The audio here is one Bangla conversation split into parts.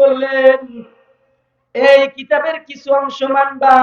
বললেন, এই কিতাবের কিছু অংশ মানবা,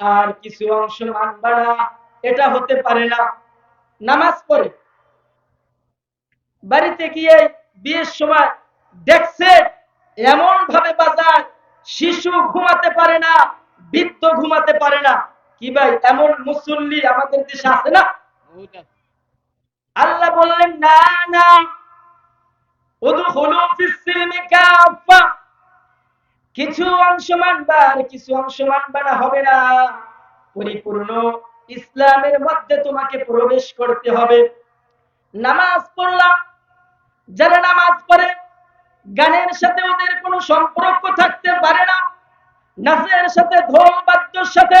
আর কিছু অংশ মানবা না, এটা হতে পারে না। নামাজ পড়ে, বাড়িতে গিয়ে বিয়ের সময় দেখছে এমন ভাবে বাজার, শিশু ঘুমাতে পারে না, বৃদ্ধ ঘুমাতে পারে না। কি ভাই এমন মুসল্লি আমাদের দেশে আছে না? আল্লাহ বললেন না না। কিছু অংশ মানবা আর কিছু অংশ মানবা না হবে না। পরিপূর্ণ ইসলামের মধ্যে তোমাকে প্রবেশ করতে হবে। নামাজ পড়লাম যারা নামাজ পড়ে গানের সাথে ওদের কোনো সম্পর্ক থাকতে পারে না। নাচের সাথে ঢোল বাদ্যর সাথে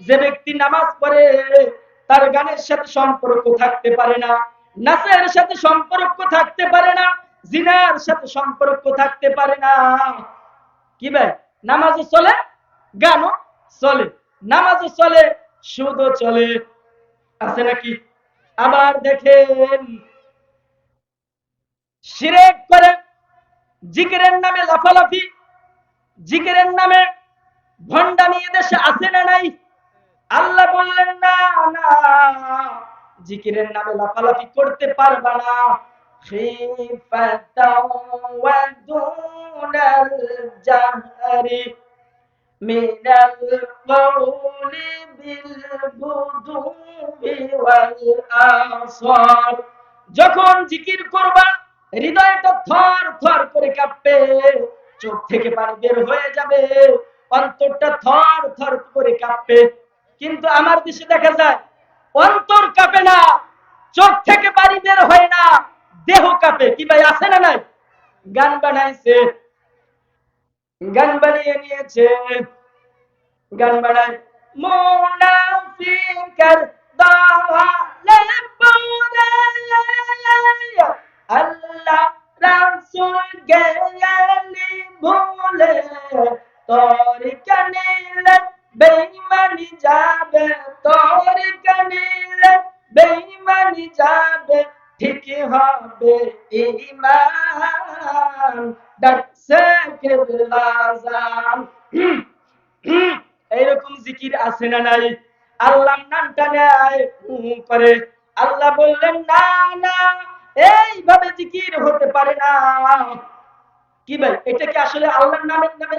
যে ব্যক্তি নামাজ পড়ে, তার গানের সাথে সম্পর্ক থাকতে পারে না, নাচের সাথে সম্পর্ক থাকতে পারে না, জিনার সাথে সম্পর্ক থাকতে পারে না। কি ভাই? নামাজও চলে, গানও চলে। নামাজও চলে, সুদও চলে। আছে নাকি? আবার দেখেন, শিরেক করে, জিকিরের নামে লাফালাফি জিকিরের নামে ভণ্ডামি দেশে আছে না নাই? আল্লাহ বললেন, না না, জিকিরের নামে লাফালাফি করতে পারবা না। যখন জিকির করবা, হৃদয়টা থর থর করে কাঁপবে। চোখ থেকে পানি বের হয়ে যাবে। অন্তরটা থর থর করে কাঁপবে। কিন্তু আমার দেশে দেখা যায়, অন্তর কাঁপে না, চোখ থেকে পানি বের হয় না, দেহ কাঁপে। কি ভাই, আছে না নাই? গান বানাইছে। গান বানিয়ে নিয়েছে। গান বানায় মুনাফিকার দাওয়ালে এইরকম জিকির আছে না নাই? আল্লাহ নামটা নেয় করে আল্লাহ বললেন, না না, এইভাবে জিকির হতে পারে না। কি ভাই, এটা কি আসলে আল্লাহর নামের নামে